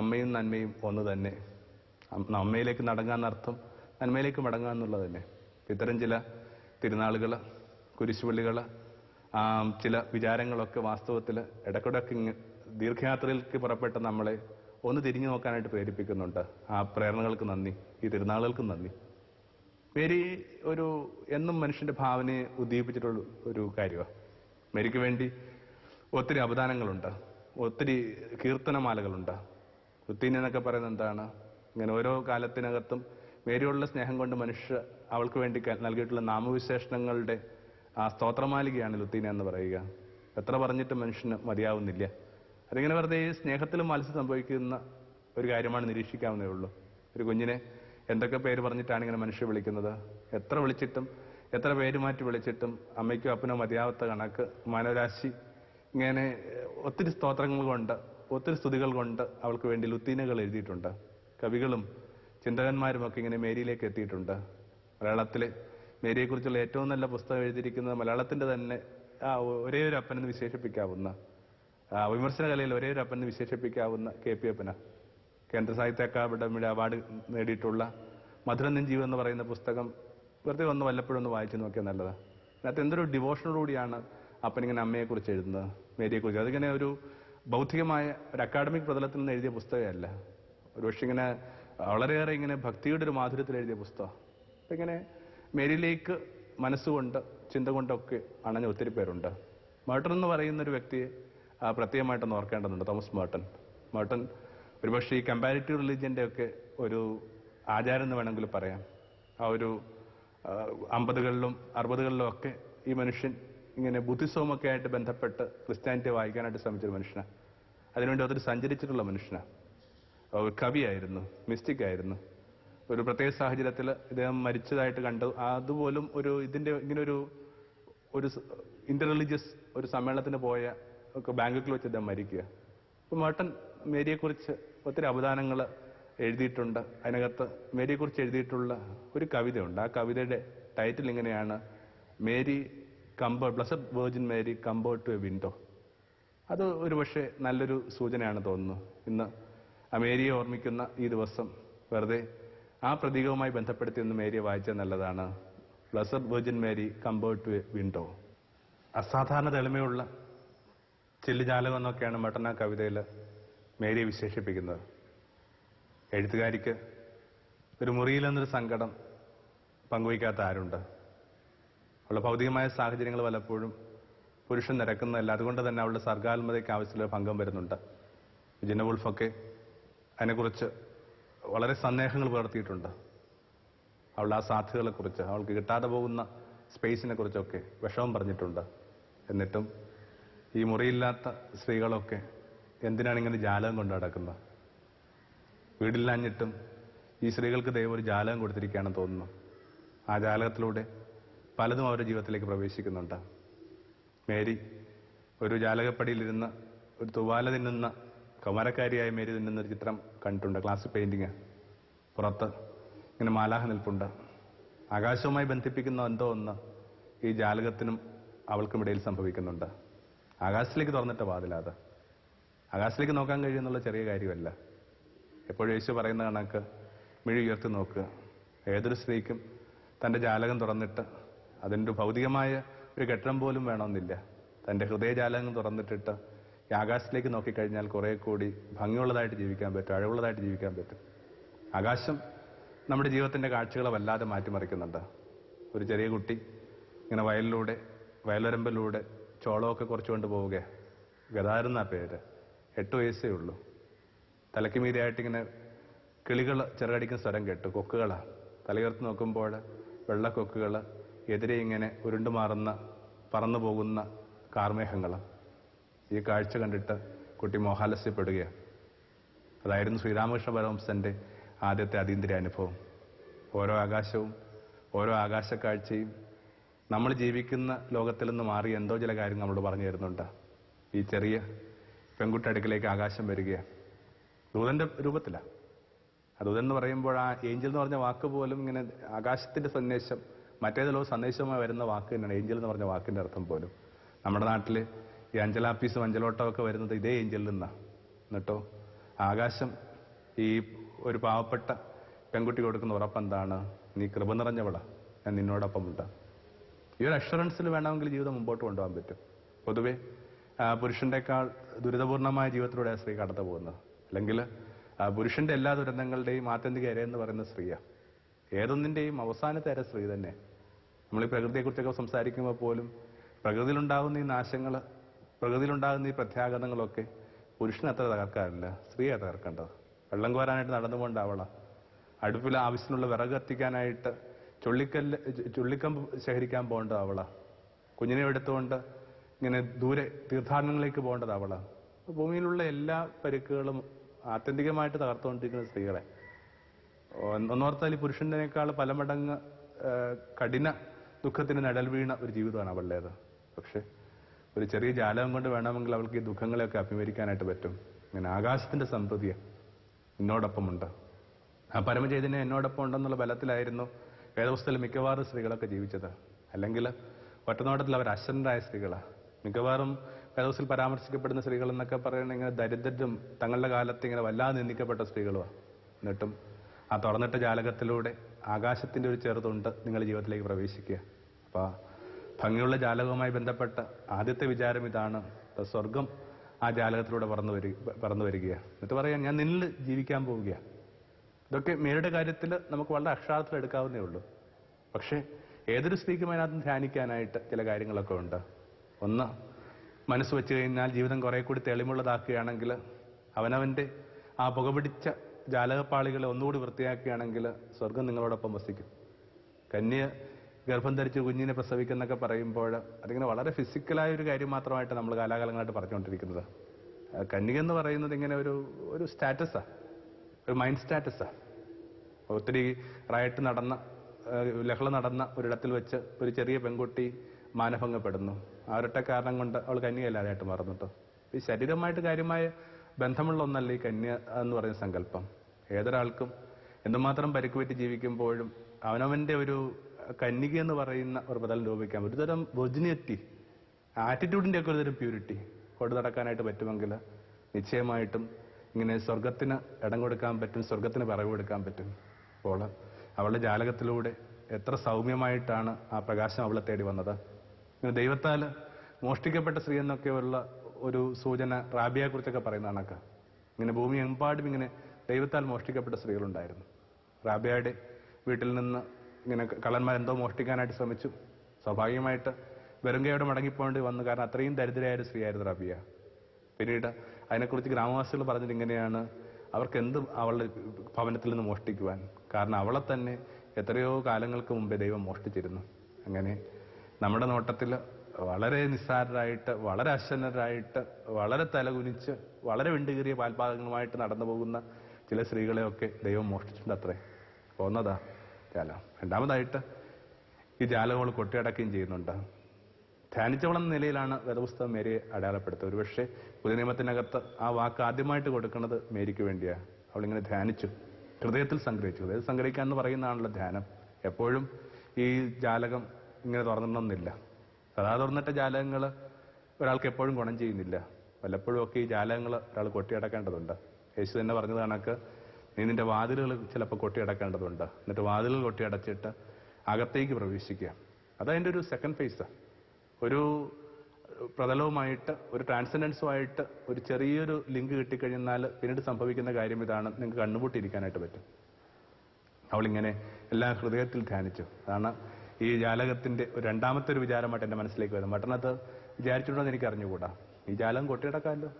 അമ്മയും നന്മയും ഒന്ന് തന്നെ. അമ്മയിലേക്ക് നടങ്ങാന്നർത്ഥം നന്മയിലേക്ക് മടങ്ങുക എന്നുള്ളത് തന്നെ. ഇത്തരം ചില തിരുനാളുകൾ കുരിശുപള്ളികൾ ചില വിചാരങ്ങളൊക്കെ വാസ്തവത്തിൽ ഇടയ്ക്കിടയ്ക്ക് ദീർഘയാത്രയിലേക്ക് പുറപ്പെട്ട നമ്മളെ ഒന്ന് തിരിഞ്ഞു നോക്കാനായിട്ട് പ്രേരിപ്പിക്കുന്നുണ്ട്. ആ പ്രേരണകൾക്ക് നന്ദി. ഈ തിരുനാളുകൾക്ക് നന്ദി. മേരി ഒരു എന്നും മനുഷ്യന്റെ ഭാവനയെ ഉദ്ദീപിച്ചിട്ടുള്ള ഒരു കാര്യമാണ് മേരിക്ക് വേണ്ടി ഒത്തിരി അവദാനങ്ങളുണ്ട് ഒത്തിരി കീർത്തനമാലകളുണ്ട്. റുത്തീൻ എന്നൊക്കെ പറയുന്നത് എന്താണ്? ഇങ്ങനെ ഓരോ കാലത്തിനകത്തും മേരിയോടുള്ള സ്നേഹം കൊണ്ട് മനുഷ്യ അവൾക്ക് വേണ്ടി നൽകിയിട്ടുള്ള നാമവിശേഷണങ്ങളുടെ ആ സ്തോത്രമാലികയാണ് ലുത്തീന എന്ന് പറയുക. എത്ര പറഞ്ഞിട്ട് മനുഷ്യന് മതിയാവുന്നില്ല. അതിങ്ങനെ വെറുതെ ഈ സ്നേഹത്തിലും മത്സ്യം സംഭവിക്കുന്ന ഒരു കാര്യമാണ് നിരീക്ഷിക്കാവുന്നേ ഉള്ളൂ. ഒരു കുഞ്ഞിനെ എന്തൊക്കെ പേര് പറഞ്ഞിട്ടാണ് ഇങ്ങനെ മനുഷ്യ വിളിക്കുന്നത്? എത്ര വിളിച്ചിട്ടും എത്ര പേര് മാറ്റി വിളിച്ചിട്ടും അമ്മയ്ക്കോ അപ്പനോ മതിയാവാത്ത കണക്ക് മാനവരാശി ഇങ്ങനെ ഒത്തിരി സ്തോത്രങ്ങൾ കൊണ്ട് ഒത്തിരി സ്തുതികൾ കൊണ്ട് അവൾക്ക് വേണ്ടി ലുത്തീനകൾ എഴുതിയിട്ടുണ്ട്. കവികളും ചിന്തകന്മാരും ഒക്കെ ഇങ്ങനെ മേരിയിലേക്ക് എത്തിയിട്ടുണ്ട്. മലയാളത്തിലെ മേരിയെക്കുറിച്ചുള്ള ഏറ്റവും നല്ല പുസ്തകം എഴുതിയിരിക്കുന്നത് മലയാളത്തിന്റെ തന്നെ ആ ഒരേ ഒരു അപ്പനെന്ന് വിശേഷിപ്പിക്കാവുന്ന വിമർശന കലയിൽ ഒരേ ഒരു അപ്പനെന്ന് വിശേഷിപ്പിക്കാവുന്ന കെ പി അപ്പന. കേന്ദ്ര സാഹിത്യ അക്കാദമിയുടെ അവാർഡ് നേടിയിട്ടുള്ള മധുരം നെഞ്ചീവ് എന്ന് പറയുന്ന പുസ്തകം വെറുതെ ഒന്ന് വല്ലപ്പോഴും ഒന്ന് വായിച്ചു നോക്കിയാൽ നല്ലതാണ് അതിനകത്ത് എന്തൊരു ഡിവോഷനോടുകൂടിയാണ് അപ്പനിങ്ങനെ അമ്മയെക്കുറിച്ച് എഴുതുന്നത് മേരിയെക്കുറിച്ച്. അതിങ്ങനെ ഒരു ബൗദ്ധികമായ ഒരു അക്കാഡമിക് പ്രതലത്തിൽ നിന്ന് എഴുതിയ പുസ്തകമല്ല. ഒരു പക്ഷെ ഇങ്ങനെ വളരെയേറെ ഇങ്ങനെ ഭക്തിയുടെ ഒരു മാധുര്യത്തിൽ എഴുതിയ പുസ്തകം. ഇങ്ങനെ മേരിയിലേക്ക് മനസ്സുകൊണ്ട് ചിന്ത കൊണ്ടൊക്കെ അണഞ്ഞ ഒത്തിരി പേരുണ്ട്. മേട്ടൺ എന്ന് പറയുന്ന ഒരു വ്യക്തിയെ പ്രത്യേകമായിട്ടൊന്ന് ഓർക്കേണ്ടതുണ്ട് തോമസ് മേട്ടൺ മേട്ടൺ ഒരുപക്ഷെ ഈ കമ്പാരിറ്റീവ് റിലീജിയന്റെ ഒക്കെ ഒരു ആചാരം എന്ന് വേണമെങ്കിൽ പറയാം. ആ ഒരു അമ്പതുകളിലും അറുപതുകളിലും ഒക്കെ ഈ മനുഷ്യൻ ഇങ്ങനെ ബുദ്ധിസവുമൊക്കെ ആയിട്ട് ബന്ധപ്പെട്ട് ക്രിസ്ത്യാനിറ്റി വായിക്കാനായിട്ട് ശ്രമിച്ചൊരു മനുഷ്യനാണ് അതിനുവേണ്ടി ഒത്തിരി സഞ്ചരിച്ചിട്ടുള്ള മനുഷ്യനാണ് കവിയായിരുന്നു മിസ്റ്റിക് ആയിരുന്നു. ഒരു പ്രത്യേക സാഹചര്യത്തിൽ ഇദ്ദേഹം മരിച്ചതായിട്ട് കണ്ടു. അതുപോലും ഒരു ഇതിന്റെ ഇങ്ങനെ ഒരു ഒരു ഇന്റർ റിലീജിയസ് ഒരു സമ്മേളനത്തിന് പോയ ഒക്കെ ബാങ്കോക്കിൽ വെച്ച് ഇദ്ദേഹം മരിക്കുക. അപ്പൊ മേട്ടൻ മേരിയെക്കുറിച്ച് ഒത്തിരി അവദാനങ്ങൾ എഴുതിയിട്ടുണ്ട്. അതിനകത്ത് മേരിയെക്കുറിച്ച് എഴുതിയിട്ടുള്ള ഒരു കവിതയുണ്ട്. ആ കവിതയുടെ ടൈറ്റിൽ ഇങ്ങനെയാണ് Mary compared blessed virgin Mary compared to a window അത് ഒരു പക്ഷേ നല്ലൊരു സൂചനയാണ് തോന്നുന്നു. ഇന്ന് ആ മേരിയെ ഓർമ്മിക്കുന്ന ഈ ദിവസം വെറുതെ ആ പ്രതീകവുമായി ബന്ധപ്പെടുത്തി ഒന്ന് മേരിയെ വായിച്ചാൽ നല്ലതാണ്. Blessed virgin Mary compared to window അസാധാരണ തെളിമയുള്ള ചില്ലുജാലകം എന്നൊക്കെയാണ് മട്ടന കവിതയിൽ മേരിയെ വിശേഷിപ്പിക്കുന്നത്. എഴുത്തുകാരിക്ക് ഒരു മുറിയിൽ നിന്നൊരു സങ്കടം പങ്കുവയ്ക്കാത്ത ആരുണ്ട്? അവളുടെ ഭൗതികമായ സാഹചര്യങ്ങൾ പലപ്പോഴും പുരുഷൻ നിരക്കുന്നതല്ല. അതുകൊണ്ട് തന്നെ അവളുടെ സർഗാത്മതയ്ക്ക് ആവശ്യമുള്ള ഭംഗം വരുന്നുണ്ട്. വിജിന വുൾഫൊക്കെ അതിനെക്കുറിച്ച് വളരെ സന്ദേഹങ്ങൾ പുലർത്തിയിട്ടുണ്ട്. അവൾ ആ സാധ്യതകളെക്കുറിച്ച് അവൾക്ക് കിട്ടാതെ പോകുന്ന സ്പേസിനെ കുറിച്ചൊക്കെ വിഷമം പറഞ്ഞിട്ടുണ്ട്. എന്നിട്ടും ഈ മുറിയില്ലാത്ത സ്ത്രീകളൊക്കെ എന്തിനാണ് ഇങ്ങനെ ജാലകം കൊണ്ട് നടക്കുന്നത്? വീടില്ലാഞ്ഞിട്ടും ഈ സ്ത്രീകൾക്ക് ദൈവം ഒരു ജാലകം കൊടുത്തിരിക്കുകയാണെന്ന് തോന്നുന്നു. ആ ജാലകത്തിലൂടെ പലതും അവരുടെ ജീവിതത്തിലേക്ക് പ്രവേശിക്കുന്നുണ്ട്. മേരി ഒരു ജാലകപ്പടിയിലിരുന്ന് ഒരു തുവാല തിന്നുന്ന കൗമാരക്കാരിയായ മേരി തിന്നുന്ന ഒരു ചിത്രം കണ്ടിട്ടുണ്ട്. ക്ലാസ് പെയിന്റിങ് പുറത്ത് ഇങ്ങനെ മാലാഹ നിൽപ്പുണ്ട്. ആകാശവുമായി ബന്ധിപ്പിക്കുന്ന എന്തോ ഒന്ന് ഈ ജാലകത്തിനും അവൾക്കും ഇടയിൽ സംഭവിക്കുന്നുണ്ട്. ആകാശത്തിലേക്ക് തുറന്നിട്ട വാതിലാത് ആകാശത്തിലേക്ക് നോക്കാൻ കഴിയുന്നുള്ള ചെറിയ കാര്യമല്ല. എപ്പോഴും യേശു പറയുന്ന കണക്ക് മിഴി ഉയർത്തി നോക്കുക ഏതൊരു സ്ത്രീക്കും തന്റെ ജാലകം തുറന്നിട്ട് അതിന്റെ ഭൗതികമായ ഒരു കെട്ടിടം പോലും വേണമെന്നില്ല. തന്റെ ഹൃദയജാലകം തുറന്നിട്ടിട്ട് ആകാശത്തിലേക്ക് നോക്കിക്കഴിഞ്ഞാൽ കുറേ കൂടി ഭംഗിയുള്ളതായിട്ട് ജീവിക്കാൻ പറ്റും അഴവുള്ളതായിട്ട് ജീവിക്കാൻ പറ്റും. ആകാശം നമ്മുടെ ജീവിതത്തിന്റെ കാഴ്ചകളെ വല്ലാതെ മാറ്റിമറിക്കുന്നുണ്ട്. ഒരു ചെറിയ കുട്ടി ഇങ്ങനെ വയലിലൂടെ വയലൊരമ്പിലൂടെ ചോളമൊക്കെ കുറച്ചുകൊണ്ട് പോവുക ഗതാരുന്ന പേര്. എട്ട് വയസ്സേ ഉള്ളൂ. തലയ്ക്ക് മീതിയായിട്ട് ഇങ്ങനെ കിളികൾ ചെറുകടിക്കുന്ന സ്വരം കേട്ടു. കൊക്കുകളാണ് തലയുയർത്തി നോക്കുമ്പോൾ വെള്ളക്കൊക്കുകൾ എതിരെ ഇങ്ങനെ ഉരുണ്ടുമാറുന്ന പറന്നു പോകുന്ന കാർമേഘങ്ങൾ ഈ കാഴ്ച കണ്ടിട്ട് കുട്ടി മോഹാലസ്യപ്പെടുകയാണ്. അതായിരുന്നു ശ്രീരാമകൃഷ്ണ പരമംസന്റെ ആദ്യത്തെ അതീന്ദ്രിയ അനുഭവം. ഓരോ ആകാശവും ഓരോ ആകാശക്കാഴ്ചയും നമ്മൾ ജീവിക്കുന്ന ലോകത്തിൽ നിന്ന് മാറി എന്തോ ചില കാര്യങ്ങൾ നമ്മൾ പറഞ്ഞു തരുന്നുണ്ട്. ഈ ചെറിയ പെൺകുട്ടി അടുക്കിലേക്ക് ആകാശം വരികയാണ്. ദൂതന്റെ രൂപത്തിലാണ് എന്ന് പറയുമ്പോൾ ആ ഏഞ്ചൽ എന്ന് പറഞ്ഞ വാക്ക് പോലും ഇങ്ങനെ ആകാശത്തിന്റെ സന്ദേശം മറ്റേതെല്ലോ സന്ദേശമായി വരുന്ന വാക്ക് തന്നെയാണ്. ഏഞ്ചൽ എന്ന് പറഞ്ഞ വാക്കിന്റെ അർത്ഥം പോലും. നമ്മുടെ നാട്ടിൽ ഈ അഞ്ചലാപ്പീസും അഞ്ചലോട്ടം ഒക്കെ വരുന്നത് ഇതേ ഏഞ്ചലിൽ നിന്നാണ് എന്നിട്ടോ? ആകാശം ഈ ഒരു പാവപ്പെട്ട പെൺകുട്ടി കൊടുക്കുന്ന ഉറപ്പെന്താണ് നീ കൃപ നിറഞ്ഞവളാ. ഞാൻ നിന്നോടൊപ്പമുണ്ട്. ഈ ഒരു അഷുറൻസിൽ വേണമെങ്കിൽ ജീവിതം മുമ്പോട്ട് കൊണ്ടുപോകാൻ പറ്റും. പൊതുവെ പുരുഷന്റെക്കാൾ ദുരിതപൂർണമായ ജീവിതത്തിലൂടെ സ്ത്രീ കടന്നു പോകുന്നത്. അല്ലെങ്കിൽ പുരുഷന്റെ എല്ലാ ദുരന്തങ്ങളുടെയും ആത്യന്തിക ഇര എന്ന് പറയുന്ന സ്ത്രീയാണ് ഏതൊന്നിന്റെയും അവസാനത്തെ ഇര സ്ത്രീ തന്നെ. നമ്മൾ ഈ പ്രകൃതിയെക്കുറിച്ചൊക്കെ സംസാരിക്കുമ്പോൾ പോലും പ്രകൃതിയിലുണ്ടാകുന്ന ഈ നാശങ്ങൾ പ്രകൃതിയിലുണ്ടാകുന്ന ഈ പ്രത്യാഘാതങ്ങളൊക്കെ പുരുഷനെ അത്ര തകർക്കാറില്ല സ്ത്രീയെ തകർക്കേണ്ടത്. വെള്ളം കോരാനായിട്ട് നടന്നു കൊണ്ടാവള അടുപ്പിൽ ആവശ്യത്തിനുള്ള വിറക് കത്തിക്കാനായിട്ട് ചുള്ളിക്കല്ല് ചുള്ളിക്കമ്പ് ശേഖരിക്കാൻ പോകേണ്ടത് അവളാ കുഞ്ഞിനെ എടുത്തുകൊണ്ട് ഇങ്ങനെ ദൂരെ തീർത്ഥാടനങ്ങളിലേക്ക് പോകേണ്ടത് അവളാ ഭൂമിയിലുള്ള എല്ലാ പരിക്കുകളും ആത്യന്തികമായിട്ട് തകർത്തുകൊണ്ടിരിക്കുന്ന സ്ത്രീകളെ. ഒന്ന് ഒന്നോർത്താൽ ഈ പുരുഷന്റെനേക്കാൾ പല മടങ്ങ് കഠിന ദുഃഖത്തിന് നിഴൽ വീണ ഒരു ജീവിതമാണ് അവളുടേത്. പക്ഷെ ഒരു ചെറിയ ജാലകം കൊണ്ട് വേണമെങ്കിൽ അവൾക്ക് ഈ ദുഃഖങ്ങളെയൊക്കെ അഭിമുഖിക്കാനായിട്ട് പറ്റും. ഇങ്ങനെ ആകാശത്തിന്റെ സമൃദ്ധിയ എന്നോടൊപ്പമുണ്ട് ആ പരമചൈതന്യം എന്നോടൊപ്പം ഉണ്ടെന്നുള്ള ബലത്തിലായിരുന്നു വേദപുസ്തകത്തിൽ മിക്കവാറും സ്ത്രീകളൊക്കെ ജീവിച്ചത്. അല്ലെങ്കിൽ ഒറ്റനോട്ടത്തിൽ അവർ അശ്വരായ സ്ത്രീകളാണ് മിക്കവാറും വേദപുസ്തകത്തിൽ പരാമർശിക്കപ്പെടുന്ന സ്ത്രീകൾ എന്നൊക്കെ പറയുന്നത് ഇങ്ങനെ ദരിദ്രരും തങ്ങളുടെ കാലത്ത് ഇങ്ങനെ വല്ലാതെ നിന്ദിക്കപ്പെട്ട സ്ത്രീകളുമാണ് എന്നിട്ടും ആ തുറന്നിട്ട ജാലകത്തിലൂടെ ആകാശത്തിന്റെ ഒരു ചെറുതുണ്ട്. നിങ്ങളുടെ ജീവിതത്തിലേക്ക് പ്രവേശിക്കുക. അപ്പൊ ആ ഭംഗിയുള്ള ജാലകവുമായി ബന്ധപ്പെട്ട ആദ്യത്തെ വിചാരം ഇതാണ്. സ്വർഗം ആ ജാലകത്തിലൂടെ പറന്നു വരിക പറന്നു വരികയാണ്. എന്നിട്ട് പറയാം ഞാൻ നിന്നിൽ ജീവിക്കാൻ പോവുകയാണ്. ഇതൊക്കെ മേരുടെ കാര്യത്തിൽ നമുക്ക് വളരെ അക്ഷരാർത്ഥത്തിൽ എടുക്കാവുന്നേ ഉള്ളൂ. പക്ഷേ ഏതൊരു സ്ത്രീക്കും അതിനകത്ത് ധ്യാനിക്കാനായിട്ട് ചില കാര്യങ്ങളൊക്കെ ഉണ്ട്. ഒന്ന് മനസ്സ് വെച്ച് കഴിഞ്ഞാൽ ജീവിതം കുറെ കൂടി തെളിമുള്ളതാക്കുകയാണെങ്കിൽ അവനവന്റെ ആ പുകപിടിച്ച ജാലകപ്പാളികളെ ഒന്നുകൂടി വൃത്തിയാക്കുകയാണെങ്കിൽ സ്വർഗം നിങ്ങളോടൊപ്പം വസിക്കും. കന്യ ഗർഭം ധരിച്ച് കുഞ്ഞിനെ പ്രസവിക്കുന്നൊക്കെ പറയുമ്പോൾ അതിങ്ങനെ വളരെ ഫിസിക്കലായ ഒരു കാര്യം മാത്രമായിട്ട് നമ്മൾ കാലാകാലങ്ങളായിട്ട് പറഞ്ഞുകൊണ്ടിരിക്കുന്നത്. കന്യക എന്ന് പറയുന്നത് ഇങ്ങനെ ഒരു ഒരു സ്റ്റാറ്റസാ. ഒരു മൈൻഡ് സ്റ്റാറ്റസാ. ഒത്തിരി റയറ്റ് നടന്ന ലഹള നടന്ന ഒരിടത്തിൽ വെച്ച് ഒരു ചെറിയ പെൺകുട്ടി മാനഭംഗപ്പെടുന്നു. ഒരൊറ്റ കാരണം കൊണ്ട് അവൾ കന്യകല്ലാതായിട്ട് മാറുന്നുട്ടോ. ഈ ശരീരമായിട്ട് കാര്യമായ ബന്ധമുള്ള ഒന്നല്ല ഈ കന്യ എന്ന് പറയുന്ന സങ്കല്പം. ഏതൊരാൾക്കും എന്തുമാത്രം പരിക്കുപറ്റി ജീവിക്കുമ്പോഴും അവനവന്റെ ഒരു കന്യക എന്ന് പറയുന്ന ഒരു പദം രൂപിക്കാം ഒരുതരം വെർജിനിയറ്റി ആറ്റിറ്റ്യൂഡിന്റെ ഒക്കെ ഒരുതരം പ്യൂരിറ്റി കൊണ്ടു നടക്കാനായിട്ട് പറ്റുമെങ്കിൽ നിശ്ചയമായിട്ടും ഇങ്ങനെ സ്വർഗത്തിന് ഇടം കൊടുക്കാൻ പറ്റും സ്വർഗത്തിന് പിറവ് കൊടുക്കാൻ പറ്റും. അപ്പോൾ അവളുടെ ജാലകത്തിലൂടെ എത്ര സൗമ്യമായിട്ടാണ് ആ പ്രകാശം അവളെ തേടി വന്നത്. ഇങ്ങനെ ദൈവത്താൽ മോഷ്ടിക്കപ്പെട്ട സ്ത്രീ എന്നൊക്കെയുള്ള ഒരു സൂചന റാബിയെ കുറിച്ചൊക്കെ പറയുന്ന കണക്ക്. ഇങ്ങനെ ഭൂമി എമ്പാടും ഇങ്ങനെ ദൈവത്താൽ മോഷ്ടിക്കപ്പെട്ട സ്ത്രീകളുണ്ടായിരുന്നു. റാബിയയുടെ വീട്ടിൽ നിന്ന് ഇങ്ങനെ കള്ളന്മാർ എന്തോ മോഷ്ടിക്കാനായിട്ട് ശ്രമിച്ചു. സ്വാഭാവികമായിട്ട് വെറുങ്കയോട് മടങ്ങിപ്പോകേണ്ടി വന്നു. കാരണം അത്രയും ദരിദ്രയായ ഒരു സ്ത്രീയായിരുന്നു റബിയ. പിന്നീട് അതിനെക്കുറിച്ച് ഗ്രാമവാസികൾ പറഞ്ഞത് ഇങ്ങനെയാണ്. അവർക്ക് എന്ത് അവളുടെ ഭവനത്തിൽ നിന്ന് മോഷ്ടിക്കുവാൻ? കാരണം അവളെ തന്നെ എത്രയോ കാലങ്ങൾക്ക് മുമ്പേ ദൈവം മോഷ്ടിച്ചിരുന്നു. അങ്ങനെ നമ്മുടെ നോട്ടത്തിൽ വളരെ നിസ്സാരരായിട്ട് വളരെ അശ്വനരായിട്ട് വളരെ തലകുനിച്ച് വളരെ വിണ്ടുകീറിയ പാൽപാദങ്ങളുമായിട്ട് നടന്നു പോകുന്ന ചില സ്ത്രീകളെയൊക്കെ ദൈവം മോഷ്ടിച്ചിട്ടുണ്ട് അത്രേ. പോന്നതാ ജാലം രണ്ടാമതായിട്ട് ഈ ജാലകങ്ങൾ കൊട്ടിയടക്കുകയും ചെയ്യുന്നുണ്ട്. ധ്യാനിച്ചവളെന്ന നിലയിലാണ് വേദപുസ്തകം മേരിയെ അടയാളപ്പെടുത്തുക ഒരുപക്ഷെ പുതിയ നിയമത്തിനകത്ത് ആ വാക്ക് ആദ്യമായിട്ട് കൊടുക്കുന്നത് മേരിക്ക് വേണ്ടിയാണ് അവളിങ്ങനെ ധ്യാനിച്ചു ഹൃദയത്തിൽ സംഗ്രഹിച്ചു. ഹൃദയത്തിൽ സംഗ്രഹിക്കുക എന്ന് പറയുന്നതാണല്ലോ ധ്യാനം. എപ്പോഴും ഈ ജാലകം ഇങ്ങനെ തുറന്നിടണമെന്നില്ല. സദാ തുറന്നിട്ട ജാലകങ്ങൾ ഒരാൾക്ക് എപ്പോഴും ഗുണം ചെയ്യുന്നില്ല. വല്ലപ്പോഴും ഒക്കെ ഈ ജാലകങ്ങൾ ഒരാൾ കൊട്ടിയടക്കേണ്ടതുണ്ട്. യേശു തന്നെ പറഞ്ഞത് കണക്ക് നീ നിന്റെ വാതിലുകൾ ചിലപ്പോൾ കൊട്ടിയടക്കേണ്ടതുണ്ട്. എന്നിട്ട് വാതിലുകൾ കൊട്ടിയടച്ചിട്ട് അകത്തേക്ക് പ്രവേശിക്കുക. അതതിന്റെ ഒരു സെക്കൻഡ് ഫേസ് ഒരു പ്രതലവുമായിട്ട് ഒരു ട്രാൻസെൻഡൻസുമായിട്ട് ഒരു ചെറിയൊരു ലിങ്ക് കിട്ടിക്കഴിഞ്ഞാൽ പിന്നീട് സംഭവിക്കുന്ന കാര്യം ഇതാണ് നിങ്ങൾക്ക് കണ്ണുപൂട്ടിയിരിക്കാനായിട്ട് പറ്റും. അവളിങ്ങനെ എല്ലാ ഹൃദയത്തിൽ ധ്യാനിച്ചു. അതാണ് ഈ ജാലകത്തിന്റെ ഒരു രണ്ടാമത്തെ ഒരു വിചാരമായിട്ട് എന്റെ മനസ്സിലേക്ക് വരുന്നത്. മറ്റന്നത് വിചാരിച്ചിട്ടുണ്ടോ എനിക്ക് അറിഞ്ഞുകൂടാ ഈ ജാലകം കൊട്ടിയടക്കാമല്ലോ.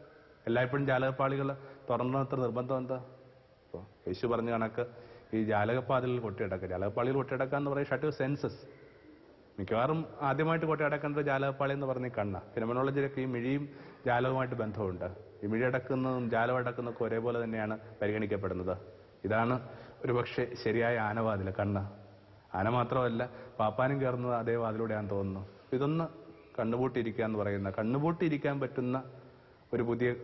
എല്ലായ്പ്പോഴും ജാലകപ്പാളികൾ തുറന്നത്ര നിർബന്ധം എന്താ? അപ്പോൾ യേശു പറഞ്ഞ കണക്ക് ഈ ജാലകപ്പാതലിൽ കൊട്ടിയടക്കുക. ജാലകപ്പാളിയിൽ കൊട്ടിയടക്കുക എന്ന് പറയുന്നത് ഷട്ട് സെൻസസ്. മിക്കവാറും ആദ്യമായിട്ട് കൊട്ടിയടക്കേണ്ടത് ജാലകപ്പാളി എന്ന് പറഞ്ഞ കണ്ണ. ഫിനമനോളജിയിലൊക്കെ ഈ മിഴിയും ജാലകവുമായിട്ട് ബന്ധമുണ്ട്. ഈ മിഴി അടക്കുന്നതും ജാലകം അടക്കുന്നതൊക്കെ ഒരേപോലെ തന്നെയാണ് പരിഗണിക്കപ്പെടുന്നത്. ഇതാണ് ഒരുപക്ഷെ ശരിയായ ആനവാതിൽ കണ്ണ്. ആന മാത്രമല്ല പാപ്പാനും കയറുന്നത് അതേ വാതിലൂടെയാണെന്ന് തോന്നുന്നു. ഇതൊന്ന് കണ്ണുപൂട്ടിയിരിക്കുക എന്ന് പറയുന്ന കണ്ണുപൂട്ടിയിരിക്കാൻ പറ്റുന്ന ഒരു പുതിയ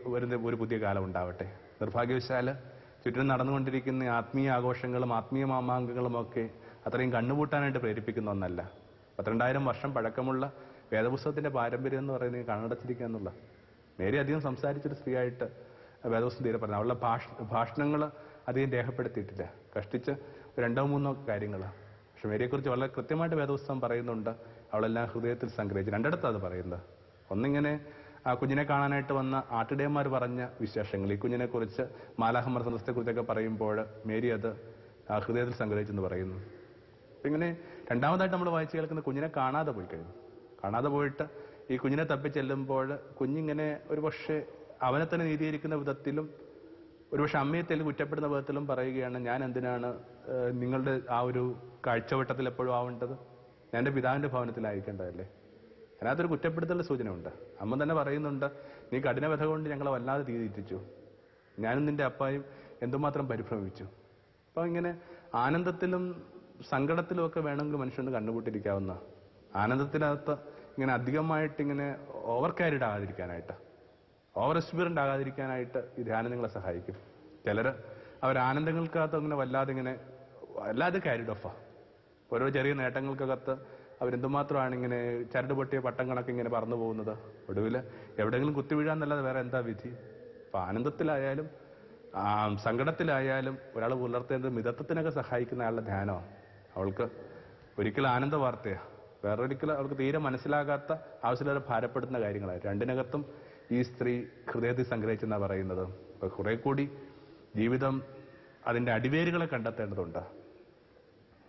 ഒരു പുതിയ കാലം ഉണ്ടാവട്ടെ. നിർഭാഗ്യവശാൽ ചുറ്റിനും നടന്നുകൊണ്ടിരിക്കുന്ന ആത്മീയ ആഘോഷങ്ങളും ആത്മീയ മാമാങ്കങ്ങളും ഒക്കെ അത്രയും കണ്ണുപൂട്ടാനായിട്ട് പ്രേരിപ്പിക്കുന്ന ഒന്നല്ല. പന്ത്രണ്ടായിരം വർഷം പഴക്കമുള്ള വേദപുസ്തകത്തിന്റെ പാരമ്പര്യം എന്ന് പറയുന്നത് കണ്ണടച്ചിരിക്കുക എന്നുള്ള. നേരെ അധികം സംസാരിച്ചൊരു സ്ത്രീയായിട്ട് വേദപുസ്തകം തീരെ പറഞ്ഞു അവളുടെ ഭാഷ ഭാഷണങ്ങൾ അധികം രേഖപ്പെടുത്തിയിട്ടില്ല. കഷ്ടിച്ച് രണ്ടോ മൂന്നോ കാര്യങ്ങൾ. പക്ഷെ മേരിയെക്കുറിച്ച് വളരെ കൃത്യമായിട്ട് വേദപുസ്തകം പറയുന്നുണ്ട്. അവളെല്ലാം ഹൃദയത്തിൽ സംഗ്രഹിച്ചു. രണ്ടിടത്താണ് അത് പറയുന്നത്. ഒന്നിങ്ങനെ കുഞ്ഞിനെ കാണാനായിട്ട് വന്ന ആട്ടിടയന്മാർ പറഞ്ഞ വിശേഷങ്ങൾ. ഈ കുഞ്ഞിനെ കുറിച്ച് മാലാഹമ്മർ കുറിച്ചൊക്കെ പറയുമ്പോൾ മേരി അത് ഹൃദയത്തിൽ സംഗ്രഹിച്ചെന്ന് പറയുന്നു. ഇങ്ങനെ രണ്ടാമതായിട്ട് നമ്മൾ വായിച്ചു കേൾക്കുന്ന കുഞ്ഞിനെ കാണാതെ പോയി കഴിഞ്ഞു. കാണാതെ പോയിട്ട് ഈ കുഞ്ഞിനെ തപ്പി ചെല്ലുമ്പോൾ കുഞ്ഞിങ്ങനെ ഒരു പക്ഷേ അവനെ തന്നെ നീതിയിരിക്കുന്ന വിധത്തിലും ഒരുപക്ഷെ അമ്മയെ തെല്ല് കുറ്റപ്പെടുന്ന വിധത്തിലും പറയുകയാണ് ഞാൻ എന്തിനാണ് നിങ്ങളുടെ ആ ഒരു കാഴ്ചവട്ടത്തിൽ എപ്പോഴും ആവേണ്ടത്? എന്റെ പിതാവിന്റെ ഭവനത്തിലായിരിക്കേണ്ടതല്ലേ? അതിനകത്തൊരു സൂചന സൂചനയുണ്ട്. അമ്മ തന്നെ പറയുന്നുണ്ട് നീ കഠിനവധ കൊണ്ട് ഞങ്ങളെ വല്ലാതെ തീരിച്ചു ഞാനും നിന്റെ അപ്പായും എന്തുമാത്രം പരിഭ്രമിച്ചു? അപ്പോൾ ഇങ്ങനെ ആനന്ദത്തിലും സങ്കടത്തിലും ഒക്കെ വേണമെങ്കിൽ മനുഷ്യന് കണ്ടുപൂട്ടിരിക്കാവുന്ന ആനന്ദത്തിനകത്ത് ഇങ്ങനെ അധികമായിട്ട് ഇങ്ങനെ ഓവർ ക്യാരിഡ് ആകാതിരിക്കാനായിട്ട് ഓവർ എക്സ്പീരിയൻഡ് ആകാതിരിക്കാനായിട്ട് ഈ ധ്യാനം നിങ്ങളെ സഹായിക്കും. ചിലർ അവർ ആനന്ദങ്ങൾക്കകത്ത് അങ്ങനെ വല്ലാതെ ഇങ്ങനെ വല്ലാതെ ക്യാരിഡ് ഓഫാ ഓരോ ചെറിയ നേട്ടങ്ങൾക്കകത്ത് അവരെന്തുമാത്രമാണ് ഇങ്ങനെ ചരട് പൊട്ടിയ പട്ടം കണക്ക് ഇങ്ങനെ പറന്നു പോകുന്നത്? ഒടുവിൽ എവിടെയെങ്കിലും കുത്തി വീഴാന്നല്ലാതെ വേറെ എന്താ വിധി? അപ്പൊ ആനന്ദത്തിലായാലും സങ്കടത്തിലായാലും ഒരാൾ പുലർത്തേണ്ടത് മിതത്വത്തിനൊക്കെ സഹായിക്കുന്ന ആളുടെ ധ്യാനമാണ് അവൾക്ക് ഒരിക്കലും ആനന്ദ വാർത്തയാണ് വേറൊരിക്കലും അവൾക്ക് തീരെ മനസ്സിലാകാത്ത ആവശ്യമില്ലാതെ ഭാരപ്പെടുന്ന കാര്യങ്ങളാണ് രണ്ടിനകത്തും ഈ സ്ത്രീ ഹൃദയത്തിൽ സംഗ്രഹിച്ചെന്നാണ് പറയുന്നത്. അപ്പൊ കുറെ കൂടി ജീവിതം അതിന്റെ അടിവേരുകളെ കണ്ടെത്തേണ്ടതുണ്ട്.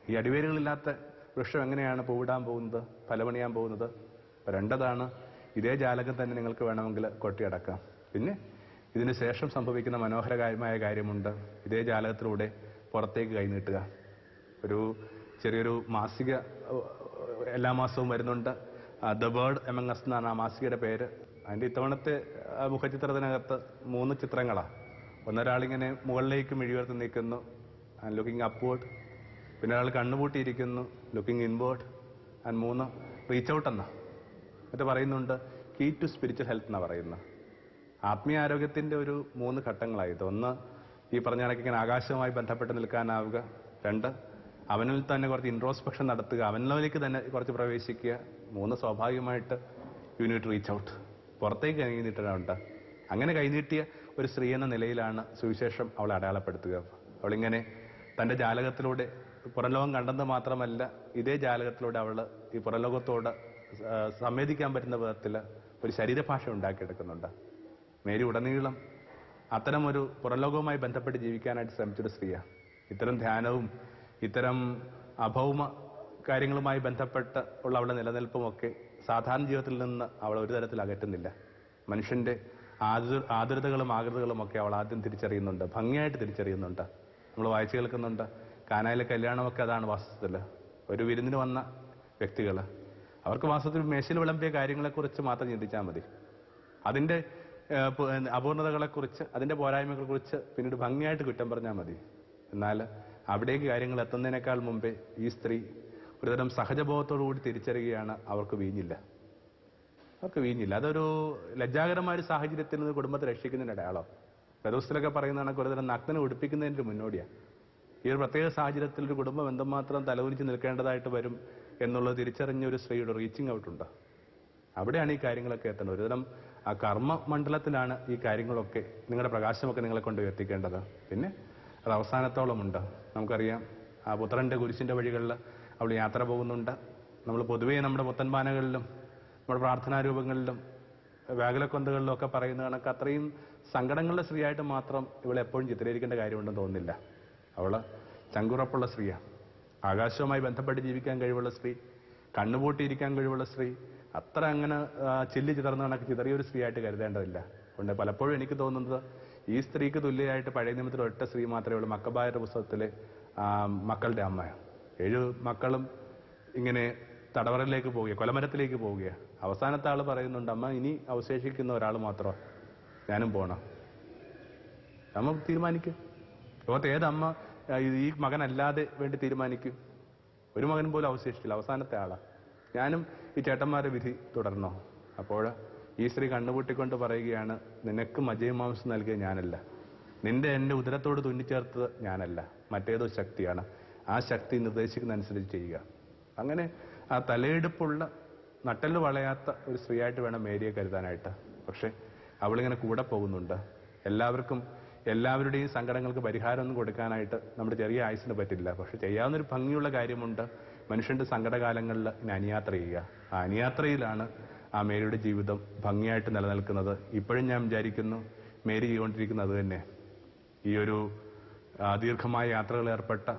ഈ അടിവേരുകളില്ലാത്ത വൃക്ഷം എങ്ങനെയാണ് പൂവിടാൻ പോകുന്നത് ഫലമണിയാൻ പോകുന്നത്? രണ്ടതാണ് ഇതേ ജാലകം തന്നെ നിങ്ങൾക്ക് വേണമെങ്കിൽ കൊട്ടിയടക്കാം. പിന്നെ ഇതിന് ശേഷം സംഭവിക്കുന്ന മനോഹരമായ കാര്യമുണ്ട്. ഇതേ ജാലകത്തിലൂടെ പുറത്തേക്ക് കൈനീട്ടുക ഒരു ചെറിയൊരു മാസിക എല്ലാ മാസവും വരുന്നുണ്ട്. ദ ബേർഡ് എമംഗ് എസ് എന്നാണ് ആ മാസികയുടെ പേര്. അതിന്റെ ഇത്തവണത്തെ മുഖചിത്രത്തിനകത്ത് മൂന്ന് ചിത്രങ്ങളാണ് ഒന്നൊരാളിങ്ങനെ മുകളിലേക്ക് മിഴിയുയർത്തി നിൽക്കുന്നു. ലുക്കിംഗ് അപ്വേർഡ് പിന്നെ ഒരാൾ കണ്ണുപൂട്ടിയിരിക്കുന്നു ലുക്കിംഗ് ഇൻവേർഡ് ആൻഡ് മൂന്ന് റീച്ച് ഔട്ട് എന്ന. എന്നിട്ട് പറയുന്നുണ്ട് കീ ടു സ്പിരിച്വൽ ഹെൽത്ത് എന്നാണ് പറയുന്നത് ആത്മീയ ആരോഗ്യത്തിന്റെ ഒരു മൂന്ന് ഘട്ടങ്ങളായത് ഒന്ന് ഈ പറഞ്ഞ കണക്ക് ഇങ്ങനെ ആകാശവുമായി ബന്ധപ്പെട്ട് നിൽക്കാനാവുക. രണ്ട് അവനിൽ തന്നെ കുറച്ച് ഇൻട്രോസ്പെക്ഷൻ നടത്തുക. അവനിലേക്ക് തന്നെ കുറച്ച് പ്രവേശിക്കുക. മൂന്ന് സ്വാഭാവികമായിട്ട് യൂണിറ്റ് റീച്ച് ഔട്ട് പുറത്തേക്ക് കൈനീട്ടലുണ്ട് അങ്ങനെ കൈനീട്ടിയ ഒരു സ്ത്രീ എന്ന നിലയിലാണ് സുവിശേഷം അവളെ അടയാളപ്പെടുത്തുക. അവളിങ്ങനെ തന്റെ ജാലകത്തിലൂടെ പുറംലോകം കണ്ടെന്ന് മാത്രമല്ല ഇതേ ജാലകത്തിലൂടെ അവൾ ഈ പുറംലോകത്തോട് സംവേദിക്കാൻ പറ്റുന്ന വിധത്തിൽ ഒരു ശരീരഭാഷ ഉണ്ടാക്കിയെടുക്കുന്നുണ്ട്. മേരി ഉടനീളം അത്തരമൊരു പുറംലോകവുമായി ബന്ധപ്പെട്ട് ജീവിക്കാനായിട്ട് ശ്രമിച്ചൊരു സ്ത്രീയാണ് ഇത്തരം ധ്യാനവും ഇത്തരം അഭൗമ കാര്യങ്ങളുമായി ബന്ധപ്പെട്ട് ഉള്ള അവളുടെ നിലനിൽപ്പുമൊക്കെ സാധാരണ ജീവിതത്തിൽ നിന്ന് അവൾ ഒരു തരത്തിൽ അകറ്റുന്നില്ല. മനുഷ്യന്റെ ആതുര ആതുരതകളും ആകൃതകളും ഒക്കെ അവൾ ആദ്യം തിരിച്ചറിയുന്നുണ്ട് ഭംഗിയായിട്ട് തിരിച്ചറിയുന്നുണ്ട്. നമ്മൾ വായിച്ചു കേൾക്കുന്നുണ്ട് കാനായിലെ കല്യാണമൊക്കെ അതാണ് വാസ്തവത്തിൽ ഒരു വിരുന്നിന് വന്ന വ്യക്തികൾ അവർക്ക് വാസ്തവത്തിൽ മേശയിൽ വിളമ്പിയ കാര്യങ്ങളെക്കുറിച്ച് മാത്രം ചിന്തിച്ചാൽ മതി. അതിന്റെ അപൂർണതകളെക്കുറിച്ച് അതിന്റെ പോരായ്മകളെക്കുറിച്ച് പിന്നീട് ഭംഗിയായിട്ട് കുറ്റം പറഞ്ഞാൽ മതി. എന്നാൽ അവിടേക്ക് കാര്യങ്ങൾ എത്തുന്നതിനേക്കാൾ മുമ്പേ ഈ സ്ത്രീ ഒരുതരം സഹജബോധത്തോടു കൂടി തിരിച്ചറിയുകയാണ് അവർക്ക് വീഞ്ഞില്ല. അവർക്ക് വീഞ്ഞില്ല. അതൊരു ലജ്ജാകരമായ ഒരു സാഹചര്യത്തിൽ നിന്ന് കുടുംബത്തെ രക്ഷിക്കുന്നതിന്റെ അടയാളം. ഫെറോസിലൊക്കെ പറയുന്ന കണക്ക് ഒരുതരം നഗ്നനെ ഒടിപ്പിക്കുന്നതിന്റെ മുന്നോടിയാണ് ഈ ഒരു പ്രത്യേക സാഹചര്യത്തിൽ ഒരു കുടുംബം എന്തുമാത്രം തലകുനിച്ച് നിൽക്കേണ്ടതായിട്ട് വരും എന്നുള്ളത് തിരിച്ചറിഞ്ഞ ഒരു സ്ത്രീയുടെ റീച്ചിങ് ഔട്ട് ഉണ്ട്? അവിടെയാണ് ഈ കാര്യങ്ങളൊക്കെ എത്തേണ്ടത്. ഒരുതരം ആ കർമ്മ മണ്ഡലത്തിലാണ് ഈ കാര്യങ്ങളൊക്കെ നിങ്ങളുടെ പ്രകാശമൊക്കെ നിങ്ങളെ കൊണ്ട് എത്തിക്കേണ്ടത് പിന്നെ അത് അവസാനത്തോളമുണ്ട് നമുക്കറിയാം ആ പുത്രന്റെ കുരിശിന്റെ വഴികളിൽ അവൾ യാത്ര പോകുന്നുണ്ട്. നമ്മൾ പൊതുവേ നമ്മുടെ പുത്തൻപാനകളിലും നമ്മുടെ പ്രാർത്ഥനാ രൂപങ്ങളിലും വ്യാകുലക്കൊന്തകളിലും ഒക്കെ പറയുന്ന കണക്ക് അത്രയും സങ്കടങ്ങളുടെ സ്ത്രീയായിട്ട് മാത്രം ഇവളെപ്പോഴും ചിത്രീകരിക്കേണ്ട കാര്യമുണ്ടെന്ന് തോന്നുന്നില്ല. അവൾ ചങ്കുറപ്പുള്ള സ്ത്രീയാണ് ആകാശവുമായി ബന്ധപ്പെട്ട് ജീവിക്കാൻ കഴിവുള്ള സ്ത്രീ കണ്ണുപൂട്ടിയിരിക്കാൻ കഴിവുള്ള സ്ത്രീ അത്ര അങ്ങനെ ചില്ലി ചിതർന്ന കണക്ക് ചിതറിയൊരു സ്ത്രീയായിട്ട് കരുതേണ്ടതില്ല. അതുകൊണ്ട് പലപ്പോഴും എനിക്ക് തോന്നുന്നത് ഈ സ്ത്രീക്ക് തുല്യമായിട്ട് പഴയ നിയമത്തിൽ ഒറ്റ സ്ത്രീ മാത്രമേ ഉള്ളൂ. മക്കബായുടെ പുസ്തകത്തിലെ മക്കളുടെ അമ്മയാണ്. ഏഴ് മക്കളും ഇങ്ങനെ തടവറയിലേക്ക് പോവുകയാണ് കൊലമരത്തിലേക്ക് പോവുകയാണ് അവസാനത്തെ ആൾ പറയുന്നുണ്ട് അമ്മ ഇനി അവശേഷിക്കുന്ന ഒരാൾ മാത്രമാണ് ഞാനും പോണം. നമ്മൾ തീരുമാനിക്കും. ലോകത്ത് ഏതമ്മ ഈ മകനല്ലാതെ വേണ്ടി തീരുമാനിക്കും? ഒരു മകൻ പോലും അവശേഷിച്ചില്ല അവസാനത്തെ ആളാ. ഞാനും ഈ ചേട്ടന്മാരുടെ വിധി തുടർന്നോ? അപ്പോൾ ഈ സ്ത്രീ കണ്ണുപൂട്ടിക്കൊണ്ട് പറയുകയാണ് നിനക്ക് മജയമാംസം നൽകിയ ഞാനല്ല. നിന്റെ എന്റെ ഉദരത്തോട് തുന്നിച്ചേർത്തത് ഞാനല്ല. മറ്റേതോ ശക്തിയാണ്. ആ ശക്തി നിർദ്ദേശിക്കുന്ന അനുസരിച്ച് ചെയ്യുക. അങ്ങനെ ആ തലയെടുപ്പുള്ള നട്ടൽ വളയാത്ത ഒരു സ്ത്രീയായിട്ട് വേണം മേരിയെ കരുതാനായിട്ട്. പക്ഷെ അവളിങ്ങനെ കൂടെ പോകുന്നുണ്ട്. എല്ലാവർക്കും എല്ലാവരുടെയും സങ്കടങ്ങൾക്ക് പരിഹാരമൊന്നും കൊടുക്കാനായിട്ട് നമ്മുടെ ചെറിയ ആയുസിന് പറ്റില്ല. പക്ഷെ ചെയ്യാവുന്നൊരു ഭംഗിയുള്ള കാര്യമുണ്ട്. മനുഷ്യന്റെ സങ്കടകാലങ്ങളിൽ അനുയാത്ര ചെയ്യുക. ആ അനുയാത്രയിലാണ് ആ മേരിയുടെ ജീവിതം ഭംഗിയായിട്ട് നിലനിൽക്കുന്നത്. ഇപ്പോഴും ഞാൻ വിചാരിക്കുന്നു മേരി ചെയ്തുകൊണ്ടിരിക്കുന്നത് തന്നെ. ഈ ഒരു ദീർഘമായ യാത്രകൾ ഏർപ്പെട്ട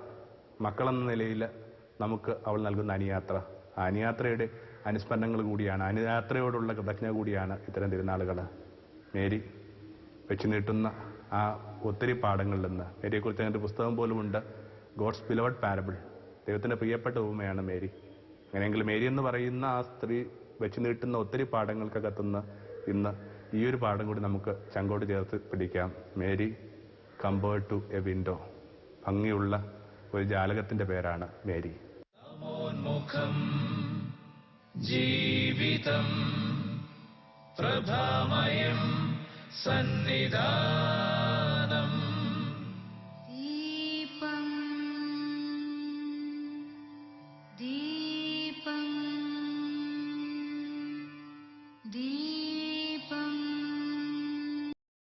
മക്കളെന്ന നിലയിൽ നമുക്ക് അവൾ നൽകുന്ന അനുയാത്ര. ആ അനുയാത്രയുടെ അനുസ്മരണങ്ങൾ കൂടിയാണ്. അനുയാത്രയോടുള്ള കൃതജ്ഞത കൂടിയാണ് ഇത്തരം തിരുനാളുകൾ. മേരി വെച്ചു നീട്ടുന്ന ആ ഒത്തിരി പാഠങ്ങളിൽ നിന്ന് മേരിയെക്കുറിച്ച് ഒരു പുസ്തകം പോലുമുണ്ട്. God's beloved parable. ദൈവത്തിന്റെ പ്രിയപ്പെട്ട ഉപമയാണ് മേരി. അങ്ങനെയെങ്കിൽ മേരി എന്ന് പറയുന്ന ആ സ്ത്രീ വെച്ച് നീട്ടുന്ന ഒത്തിരി പാഠങ്ങൾക്കകത്തുനിന്ന് ഇന്ന് ഈ ഒരു പാഠം കൂടി നമുക്ക് ചങ്കോട് ചേർത്ത് പിടിക്കാം. Mary compared to a window ഭംഗിയുള്ള ഒരു ജാലകത്തിന്റെ പേരാണ് മേരി. ജീവിതം പ്രഭാമയം സന്നിധാനം